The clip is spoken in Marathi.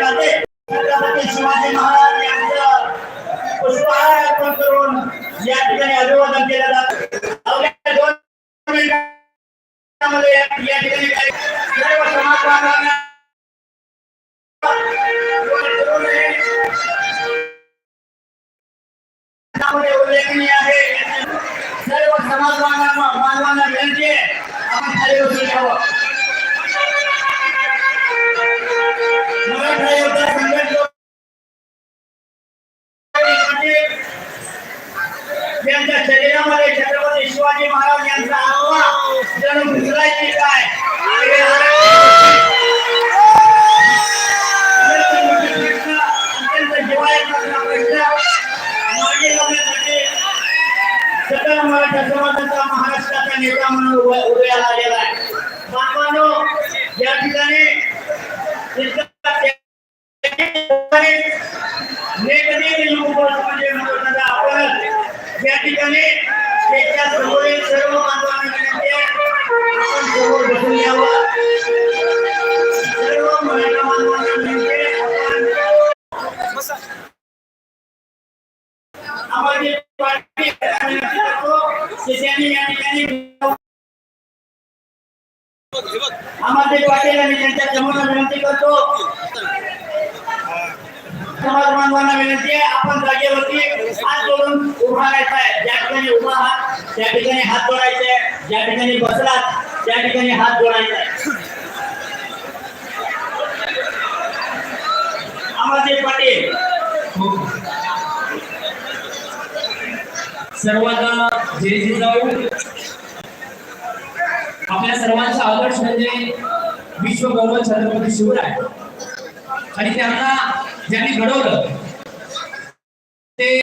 जाते छत्रपती शिवाजी महाराज यांचं पुष्पहार अर्पण करून या ठिकाणी अभिवादन केलं जात. अवघ्या दोन मिनिटांमध्ये या ठिकाणी सर्व समाज बांधवांना उल्लेखनीय आहे. सर्व समाज बांधवांना त्यांच्या शरीरामध्ये छत्रपती शिवाजी महाराज यांचा आत्मा जणू घुसलायची काय? अत्यंत प्रश्न. मागे लावण्यासाठी सकल मराठा समाजाचा महाराष्ट्राचा नेता म्हणून उभ्या उदयाला आलेला आहे. बांधवांनो या ठिकाणी आपण या ठिकाणी त्याच्या समोरील सर्व बांधवांना विनंती आहे आपण समोर बसून यावं सर्व मराठा बांधवांना विनंती आहे आपण आम्हाला पार्टी विनंती करतो की त्यांनी या ठिकाणी आम्हाला पाटील आणि त्यांच्यासमोर विनंती करतो समाज बांधवांना विनंती आहे. आपण जागेवरती हात जोडून उभा राहायचा आहे. ज्या ठिकाणी उभा आहात त्या ठिकाणी हात जोडायचे ज्या ठिकाणी बसलात त्या ठिकाणी हात जोडायचा आहे. अमरदेव पाटील. सर्वांना जय जिजाऊ. आपल्या सर्वांचा आदर्श म्हणजे विश्वगौरव छत्रपती शिवराय. आणि त्यांना ज्यांनी घडवलं ते